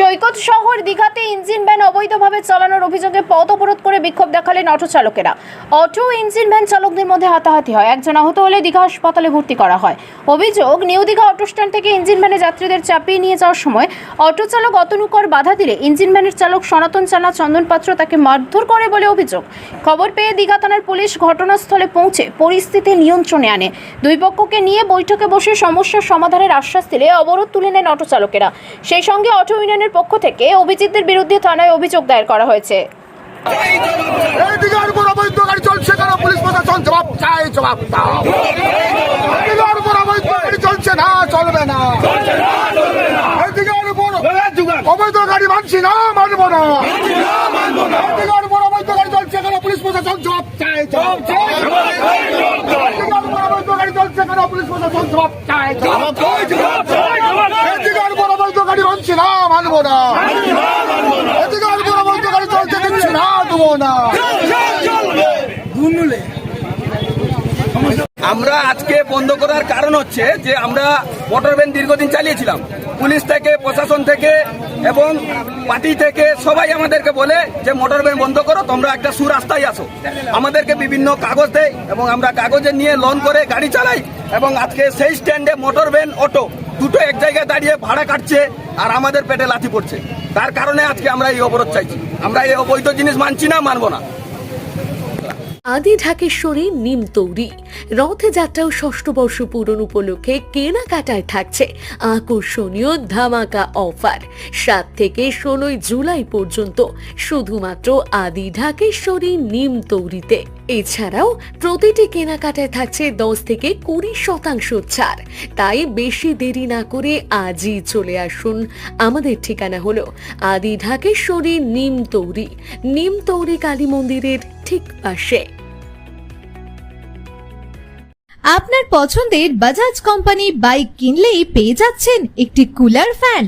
একশো সৈকত শহর দীঘাতে ইঞ্জিন ভ্যান অবৈধভাবে চালানোর অভিযোগে পথ অবরোধ করে বিক্ষোভ দেখালেন অটো চালকেরা। অটো ইঞ্জিন ভ্যান চালকদের মধ্যে হাতাহাতি হয়। একজন আহত হলে দীঘা হাসপাতালে ভর্তি করা হয়। অভিযোগ, নিউ দীঘা অটো স্ট্যান্ড থেকে ইঞ্জিন ভ্যানে যাত্রীদের চাপিয়ে নিয়ে যাওয়ার সময় অটো চালক অতনুকর বাধা দিলে ইঞ্জিন ভ্যানের চালক সনাতন চানা চন্দন পাত্র তাকে মারধর করে বলে অভিযোগ। খবর পেয়ে দীঘা থানার পুলিশ ঘটনাস্থলে পৌঁছে পরিস্থিতি নিয়ন্ত্রণে আনে। দুই পক্ষকে নিয়ে বৈঠকে বসে সমস্যার সমাধানের আশ্বাস দিলে অবরোধ তুলে নেন অটো চালকেরা। সেই সঙ্গে অটো ইউনিয়নের পক্ষ থেকে অভিজিৎদের বিরুদ্ধে থানায় অভিযোগ দায়ের করা হয়েছে। চাই অবৈধ গাড়ি গাড়ি মানছি না মানবো না। অধিকার গাড়ি চলছে দিচ্ছি না দেবো না। আমরা আজকে বন্ধ করার কারণ হচ্ছে যে আমরা মোটর ভ্যান দীর্ঘদিন চালিয়েছিলাম। পুলিশ থেকে, প্রশাসন থেকে এবং পার্টি থেকে সবাই আমাদেরকে বলে যে মোটর ভ্যান বন্ধ করো, তোমরা একটা সুরাস্তায় আসো আমাদেরকে বিভিন্ন কাগজ দেয় এবং আমরা কাগজে নিয়ে লোন করে গাড়ি চালাই এবং আজকে সেই স্ট্যান্ডে মোটর ভ্যান অটো দুটো এক জায়গায় দাঁড়িয়ে ভাড়া কাটছে আর আমাদের পেটে লাথি পড়ছে। তার কারণে আজকে আমরা এই অবরোধ চাইছি। আমরা এই অবৈধ জিনিস মানছি না, মানবো না। আদি ঢাকেশ্বরী নিম তৌরি। রথযাত্রা ও ষষ্ঠ বর্ষ পূরণ উপলক্ষে কেনাকাটায় থাকছে আকর্ষণীয় ধামাকা অফার। সাত থেকে ষোলোই জুলাই পর্যন্ত শুধুমাত্র আদি ঢাকেশ্বরী নিম তৌরিতে। এছাড়াও প্রতিটি কেনাকাটায় থাকছে দশ থেকে কুড়ি শতাংশ ছাড়। তাই বেশি দেরি না করে আজই চলে আসুন। আমাদের ঠিকানা হলো আদি ঢাকেশ্বরী নিম তৌরি। নিম তৌরি কালী মন্দিরের ঠিক পাশে। আপনার পছন্দের বাজাজ কোম্পানি বাইক কিনলেই পেয়ে যাচ্ছেন একটি কুলার ফ্যান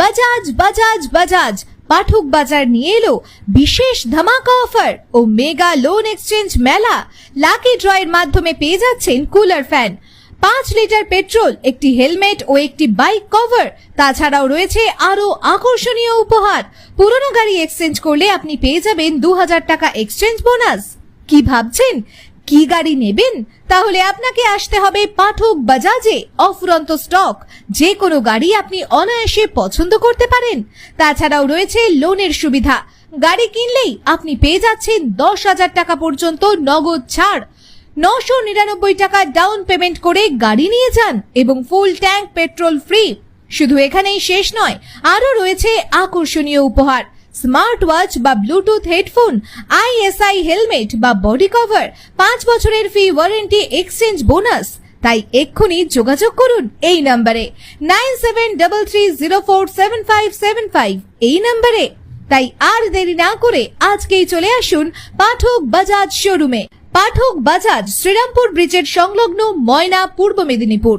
বাজাজ বাজাজ বাজাজ পাঠক বাজার নিয়ে এলো বিশেষ ধামাকা অফার ও মেগা লোন এক্সচেঞ্জ মেলা। লাকি ড্রয়ের মাধ্যমে পেয়ে যাচ্ছেন কুলার ফ্যান পাঁচ লিটার পেট্রোল, একটি হেলমেট ও একটি বাইক কভার তাছাড়াও রয়েছে আরও আকর্ষণীয় উপহার। পুরনো গাড়ি এক্সচেঞ্জ করলে আপনি পেয়ে যাবেন দু হাজার টাকা এক্সচেঞ্জ বোনাস কি ভাবছেন? কি গাড়ি নেবেন? তাহলে আপনাকে আসতে হবে পাঠক বাজাজে, অফুরন্ত স্টক। যে কোনো গাড়ি আপনি অনায়াসে পছন্দ করতে পারেন। তাছাড়াও রয়েছে লোনের সুবিধা। গাড়ি কিনলেই আপনি পেয়ে যাচ্ছেন দশ হাজার টাকা পর্যন্ত নগদ ছাড়। নশো নিরানব্বই টাকা ডাউন পেমেন্ট করে গাড়ি নিয়ে যান এবং ফুল ট্যাঙ্ক পেট্রোল ফ্রি। শুধু এখানেই শেষ নয়, আরও রয়েছে আকর্ষণীয় উপহার। স্মার্ট ওয়াচ বা ব্লুটুথ হেডফোন আইএসআই হেলমেট বা বডি কভার, পাঁচ বছরের ফি ওয়ারেন্টি এক্সচেঞ্জ বোনাস। তাই এক্ষুনি যোগাযোগ করুন এই নম্বরে। Nine seven double three zero four seven five seven five এই নম্বরে। তাই আর দেরি না করে আজকেই চলে আসুন পাঠক বাজাজ শোরুমে। পাঠক বাজাজ শ্রীরামপুর ব্রিজের সংলগ্ন ময়না পূর্ব মেদিনীপুর।